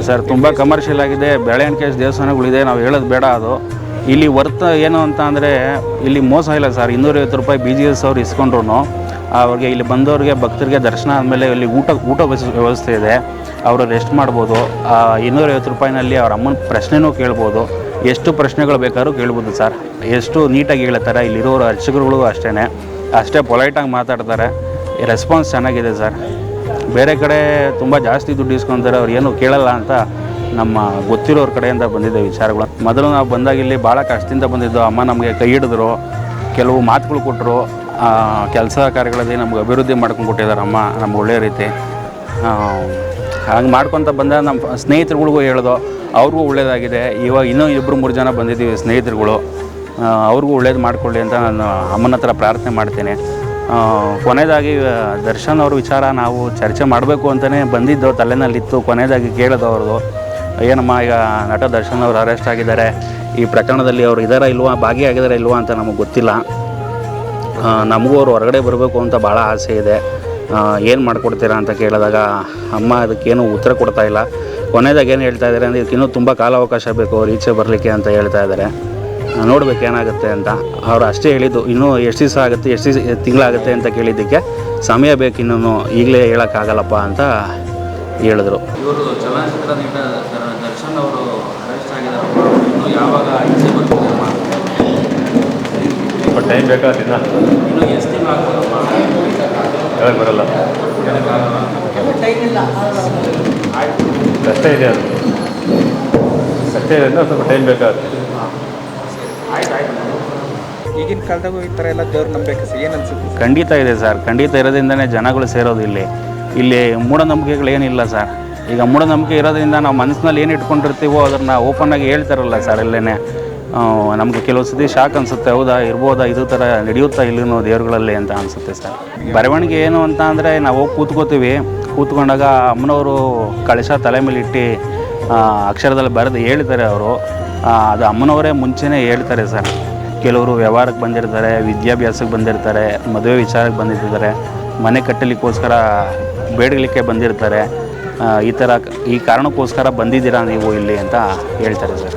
Sir, ತುಂಬ commercial ಆಗಿದೆ. ಬೆಳೆಯಣಿಕೆ ದೇವಸ್ಥಾನಗಳಿದೆ, ನಾವು ಹೇಳೋದು ಬೇಡ ಅದು. ಇಲ್ಲಿ ವರ್ತ ಏನು ಅಂತ ಅಂದರೆ, ಇಲ್ಲಿ ಮೋಸ ಇಲ್ಲ ಸರ್. ಇನ್ನೂರೈವತ್ತು ರೂಪಾಯಿ ಬಿ ಜಿ ಎಸ್ ಅವ್ರು ಇಸ್ಕೊಂಡ್ರು ಅವ್ರಿಗೆ ಇಲ್ಲಿ ಬಂದವ್ರಿಗೆ, ಭಕ್ತರಿಗೆ ದರ್ಶನ ಆದಮೇಲೆ ಇಲ್ಲಿ ಊಟ ಊಟ ವ್ಯವಸ್- ವ್ಯವಸ್ಥೆ ಇದೆ. ಅವರು ರೆಸ್ಟ್ ಮಾಡ್ಬೋದು. ಇನ್ನೂರೈವತ್ತು ರೂಪಾಯಿನಲ್ಲಿ ಅವ್ರ ಅಮ್ಮನ ಪ್ರಶ್ನೆನೂ ಕೇಳ್ಬೋದು. ಎಷ್ಟು ಪ್ರಶ್ನೆಗಳು ಬೇಕಾದ್ರೂ ಕೇಳ್ಬೋದು ಸರ್. ಎಷ್ಟು ನೀಟಾಗಿ ಹೇಳ್ತಾರೆ, ಇಲ್ಲಿರೋರು ಅರ್ಚಕರುಗಳು ಅಷ್ಟೇ ಅಷ್ಟೇ ಪೊಲೈಟಾಗಿ ಮಾತಾಡ್ತಾರೆ. ರೆಸ್ಪಾನ್ಸ್ ಚೆನ್ನಾಗಿದೆ ಸರ್. ಬೇರೆ ಕಡೆ ತುಂಬ ಜಾಸ್ತಿ ದುಡ್ಡು ಇಸ್ಕೊಂತಾರೆ, ಅವ್ರು ಏನು ಕೇಳಲ್ಲ ಅಂತ ನಮ್ಮ ಗೊತ್ತಿರೋರ ಕಡೆಯಿಂದ ಬಂದಿದ್ದೆ ವಿಚಾರಗಳು. ಮೊದಲು ನಾವು ಬಂದಾಗ ಇಲ್ಲಿ ಭಾಳ ಕಷ್ಟದಿಂದ ಬಂದಿದ್ದು, ಅಮ್ಮ ನಮಗೆ ಕೈ ಹಿಡಿದ್ರು, ಕೆಲವು ಮಾತುಗಳು ಕೊಟ್ಟರು ಕೆಲಸ ಕಾರ್ಯಗಳಲ್ಲಿ ನಮ್ಗೆ ಅಭಿವೃದ್ಧಿ ಮಾಡ್ಕೊಂಡು ಕೊಟ್ಟಿದ್ದಾರೆ ಅಮ್ಮ, ನಮ್ಗೆ ಒಳ್ಳೆಯ ರೀತಿ. ಹಾಗೆ ಮಾಡ್ಕೊತ ಬಂದ ನಮ್ಮ ಸ್ನೇಹಿತರುಗಳಿಗೂ ಹೇಳ್ದು, ಅವ್ರಿಗೂ ಒಳ್ಳೇದಾಗಿದೆ. ಇವಾಗ ಇನ್ನೂ ಇಬ್ಬರು ಮೂರು ಜನ ಬಂದಿದ್ದೀವಿ ಸ್ನೇಹಿತರುಗಳು. ಅವ್ರಿಗೂ ಒಳ್ಳೇದು ಮಾಡಿಕೊಳ್ಳಿ ಅಂತ ನಾನು ಅಮ್ಮನ ಹತ್ರ ಪ್ರಾರ್ಥನೆ ಮಾಡ್ತೀನಿ. ಕೊನೆಯದಾಗಿ ದರ್ಶನ್ ಅವ್ರ ವಿಚಾರ ನಾವು ಚರ್ಚೆ ಮಾಡಬೇಕು ಅಂತಲೇ ಬಂದಿದ್ದು, ತಲೆನಲ್ಲಿತ್ತು. ಕೊನೆಯದಾಗಿ ಕೇಳೋದು ಅವ್ರದ್ದು, ಏನಮ್ಮ, ಈಗ ನಟ ದರ್ಶನ್ ಅವರು ಅರೆಸ್ಟ್ ಆಗಿದ್ದಾರೆ. ಈ ಪ್ರಕರಣದಲ್ಲಿ ಅವ್ರು ಇದಾರ ಇಲ್ವಾ ಭಾಗಿಯಾಗಿದ್ದಾರೆ ಇಲ್ವಾ ಅಂತ ನಮಗೆ ಗೊತ್ತಿಲ್ಲ. ನಮಗೂ ಅವ್ರು ಹೊರಗಡೆ ಬರಬೇಕು ಅಂತ ಭಾಳ ಆಸೆ ಇದೆ. ಏನು ಮಾಡಿಕೊಡ್ತೀರಾ ಅಂತ ಕೇಳಿದಾಗ, ಅಮ್ಮ ಅದಕ್ಕೇನು ಉತ್ತರ ಕೊಡ್ತಾ ಇಲ್ಲ. ಕೊನೆಯದಾಗ ಏನು ಹೇಳ್ತಾ ಇದ್ದಾರೆ ಅಂದರೆ, ಇದಕ್ಕಿನ್ನೂ ತುಂಬ ಕಾಲಾವಕಾಶ ಬೇಕು, ಅವ್ರು ಈಚೆ ಬರಲಿಕ್ಕೆ ಅಂತ ಹೇಳ್ತಾ ಇದ್ದಾರೆ ನೋಡ್ಬೇಕು ಏನಾಗುತ್ತೆ ಅಂತ. ಅವ್ರು ಅಷ್ಟೇ ಹೇಳಿದ್ದು ಇನ್ನೂ ಎಷ್ಟು ದಿವಸ ಆಗುತ್ತೆ ಎಷ್ಟು ದಿವಸ ತಿಂಗಳಾಗುತ್ತೆ ಅಂತ ಕೇಳಿದ್ದಕ್ಕೆ ಸಮಯ ಬೇಕು ಇನ್ನೂ ಈಗಲೇ ಹೇಳೋಕ್ಕಾಗಲ್ಲಪ್ಪ ಅಂತ ಹೇಳಿದ್ರು. ಇವರು ಚಲನಚಿತ್ರ ನಟ ದರ್ಶನ್ ಅವರು ಅರೆಸ್ಟ್ ಆಗಿದ್ದಾರೆ. ಯಾವಾಗ ಟೈಮ್ ದಿನ ಇನ್ನು ಎಷ್ಟು ಹೇಳಕ್ಕೆ ಬರಲ್ಲ. ಕಷ್ಟ ಇದೆ ಅದು. ಕಷ್ಟ ಇದೆ ಅಂದರೆ ಸ್ವಲ್ಪ ಟೈಮ್ ಬೇಕಾಗುತ್ತೆ ಈಗಿನ ಕಾಲದಾಗೂ ಈ ಥರ ಎಲ್ಲ ದೇವ್ರ ನಂಬಬೇಕು ಸರ್. ಖಂಡಿತ ಇದೆ ಸರ್. ಖಂಡಿತ ಇರೋದ್ರಿಂದನೇ ಜನಗಳು ಸೇರೋದು ಇಲ್ಲಿ. ಇಲ್ಲಿ ಮೂಢನಂಬಿಕೆಗಳೇನಿಲ್ಲ ಸರ್. ಈಗ ಮೂಢನಂಬಿಕೆ ಇರೋದ್ರಿಂದ ನಾವು ಮನಸ್ಸಿನಲ್ಲಿ ಏನು ಇಟ್ಕೊಂಡಿರ್ತೀವೋ ಅದನ್ನು ಓಪನ್ನಾಗಿ ಹೇಳ್ತಾರಲ್ಲ ಸರ್ ಇಲ್ಲೇ ನಮಗೆ ಕೆಲವು ಸತಿ ಶಾಕ್ ಅನಿಸುತ್ತೆ. ಹೌದಾ, ಇರ್ಬೋದಾ, ಇದು ಥರ ನಡೆಯುತ್ತಾ ಇಲ್ಲಿನೂ ದೇವ್ರುಗಳಲ್ಲಿ ಅಂತ ಅನಿಸುತ್ತೆ ಸರ್. ಬರವಣಿಗೆ ಏನು ಅಂತ ಅಂದರೆ ನಾವು ಹೋಗಿ ಕೂತ್ಕೋತೀವಿ. ಕೂತ್ಕೊಂಡಾಗ ಅಮ್ಮನವರು ಕಳಶ ತಲೆ ಮೇಲೆ ಇಟ್ಟು ಅಕ್ಷರದಲ್ಲಿ ಬರೆದು ಹೇಳ್ತಾರೆ ಅವರು. ಅದು ಅಮ್ಮನವರೇ ಮುಂಚೆನೇ ಹೇಳ್ತಾರೆ ಸರ್. ಕೆಲವರು ವ್ಯವಹಾರಕ್ಕೆ ಬಂದಿರ್ತಾರೆ, ವಿದ್ಯಾಭ್ಯಾಸಕ್ಕೆ ಬಂದಿರ್ತಾರೆ, ಮದುವೆ ವಿಚಾರಕ್ಕೆ ಬಂದಿರ್ತಾರೆ, ಮನೆ ಕಟ್ಟಲಿಕ್ಕೋಸ್ಕರ ಬೇಡಲಿಕ್ಕೆ ಬಂದಿರ್ತಾರೆ. ಈ ಥರ ಈ ಕಾರಣಕ್ಕೋಸ್ಕರ ಬಂದಿದ್ದೀರಾ ನೀವು ಇಲ್ಲಿ ಅಂತ ಹೇಳ್ತಾರೆ ಸರ್.